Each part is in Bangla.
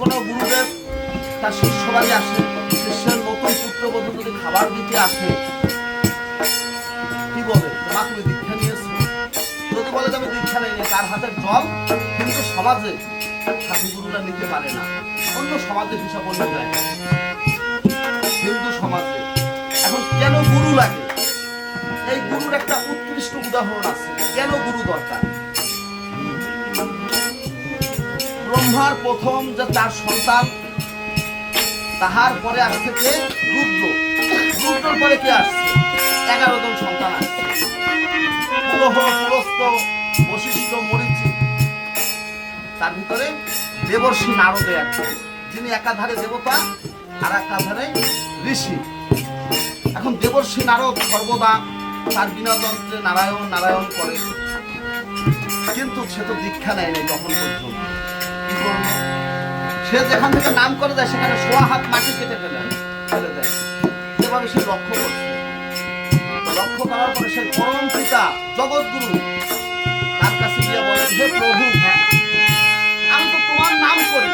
কোনো গুরুদেব তার শিষ্য বাড়ি আসে, শিষ্যের নতুন পুত্রবধূ যদি খাবার দিতে আসে, কি বলে? মা, তুমি দীক্ষা নিয়েছো। যদি বলে আমি দীক্ষা নেইনি, তার হাতের জল কিন্তু সমাজে সাধু গুরুরা নিতে পারে না। অন্য সমাজে হিসাব অন্য যায় হিন্দু সমাজে। এখন কেন গুরু লাগে? এই গুরুর একটা উৎকৃষ্ট উদাহরণ আছে। কেন গুরু দরকার? ব্রহ্মার প্রথম যে তার সন্তান, তাহার পরে আসছে কে রুদ্র। রুদ্রর পরে কে আসছে? এগারো সন্তান আসছে। বশিষ্ঠ, মরিচি। তার ভিতরে দেবর্ষী নারদে আছে যিনি একাধারে দেবতা, আর একাধারে ঋষি। এখন দেবর্ষি নারদ সর্বদা তার বিনোদন্ত্রে নারায়ণ নারায়ণ করে। কিন্তু সে তো দীক্ষা নেয় নাই তখন পর্যন্ত? সে যেখান থেকে নাম করে দেয়, সেখানে সোয়া হাত মাটি কেটে ফেলে ফেলে দেয়। যেভাবে সে লক্ষ্য করছে। লক্ষ্য করার পরে সেই পরম পিতা, জগৎগুরু, তার কাছে গিয়ে বলেন হে প্রভু, আমি তো তোমার নাম করি।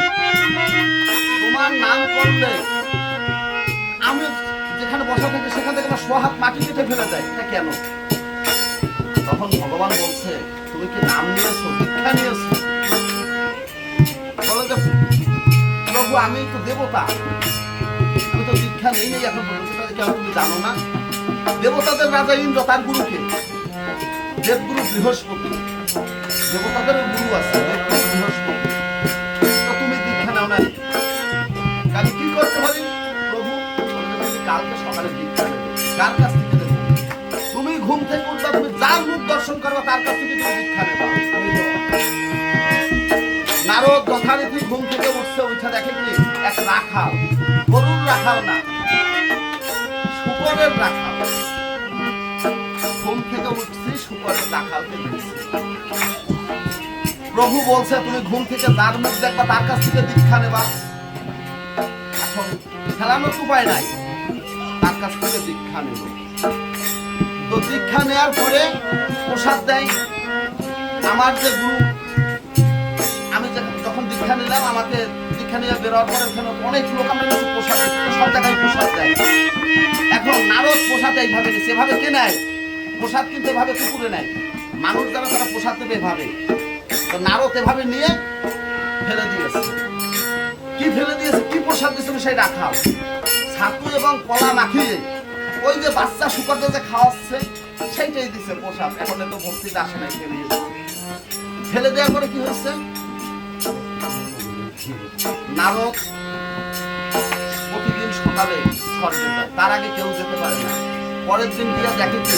তোমার নাম করলে আমি যেখানে বসা থাকি, সেখান থেকে আমার সোহাত মাটি কেটে ফেলে দেয়। এটা কেন? তখন ভগবান বলছে, তুমি কি নাম নিয়েছো? দীক্ষা নিয়েছো? আমি তো দেবতা। আমি তো দীক্ষা নেই নেই এখন কেন তুমি জানো না? দেবতাদের রাজা ইন্দ্র, তার গুরুকে। দেবগুরু বৃহস্পতি। দেবতাদের গুরু আছে কার কাছ থেকে তুমি তুমি দর্শন করবা, তার কাছ থেকে তুমি নারদ উঠে দেখে কি? এক রাখাল। গরুর রাখাল না। শুকরের রাখাল। ঘুম থেকে উঠছি শুকরের দেখছি প্রভু বলছে, তুমি ঘুম থেকে যার মুখ দেখবা, তার কাছ থেকে দীক্ষা নেবা। এখন খেলানোর উপায় নাই। তার কাছ থেকে দীক্ষা নেব। তো দীক্ষা নেওয়ার পরে প্রসাদ দেয়। আমার যে গুরু, আমি যখন দীক্ষা নিলাম, আমাকে দীক্ষা নিয়ে বেরোয়ার পরে ওখানে অনেক লোক আমার কাছে দিচ্ছে, সব জায়গায় প্রসাদ দেয়। এখন নারদ প্রসাদ এইভাবে নিচ্ছে এভাবে কে নেয়? প্রসাদ কিন্তু এভাবে কুকুরে নেয়। মানুষ যারা তারা প্রসাদ দেবে এভাবে। তো নারদ এভাবে নিয়ে ফেলে দিয়েছে। কি ফেলে দিয়েছে? কি প্রসাদ দিয়েছিল সেই রাখাল ছাতু এবং কলা মাখিয়ে ওই যে বাচ্চা শুকরদের যে খাওয়াচ্ছে সেইটাই দিছে প্রসাদ। এখন তো ভক্তিতে আসে নাই ফেলে ফেলে দেওয়ার পরে কি হচ্ছে নারদ প্রতিদিন সকালে স্বর্গে যায় তার আগে কেউ যেতে পারে না। পরের দিন গিয়ে দেখে কি?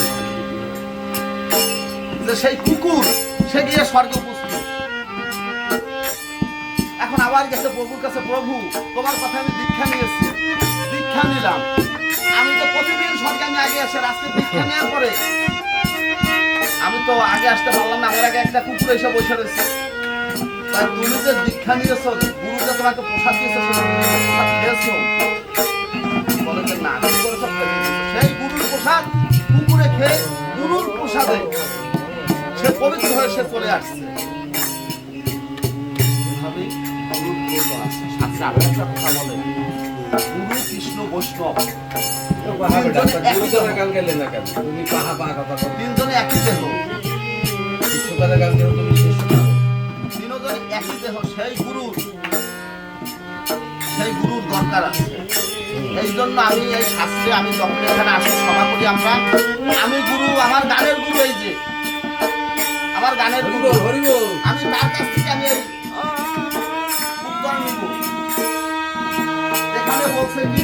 সেই কুকুর, সে গিয়ে স্বর্গে উপস্থিত। এখন আবার গেছে প্রভুর কাছে, প্রভু, তোমার কথা আমি দীক্ষা নিয়েছি। দীক্ষা নিলাম। আমি তো প্রতিদিন স্বর্গে আমি আগে আসে আজকে দীক্ষা নেওয়ার পরে আমি তো আগে আসতে পারলাম না। আমার আগে একটা কুকুর এসে বসে রয়েছে। তুমি যে দীক্ষা নিয়েছো গুরু যে তোমাকে প্রসাদ দিয়েছে প্রসাদ খেয়েছো বলে যে না কি করেছ সেই গুরুর প্রসাদ কুকুরে খেয়ে গুরুর প্রসাদে সে পবিত্র হয়ে সে চলে আসছে। আরও একটা কথা বলে গুরু কৃষ্ণ বৈষ্ণব। তিনজনে একই দেহ। শিশুকালের গান তুমি দেহ সেই গুরুর সেই গুরুর দরকার আছে। এই জন্য আমি এই শাস্ত্রে আমি যখন এখানে আসি সভা করি আমরা আমি গুরু আমার গানের গুরু এই যে আমার গানের গুরু। হরিব আমি তার কাছ থেকে আমি এই উত্তর নিব। এখানে বলছে কি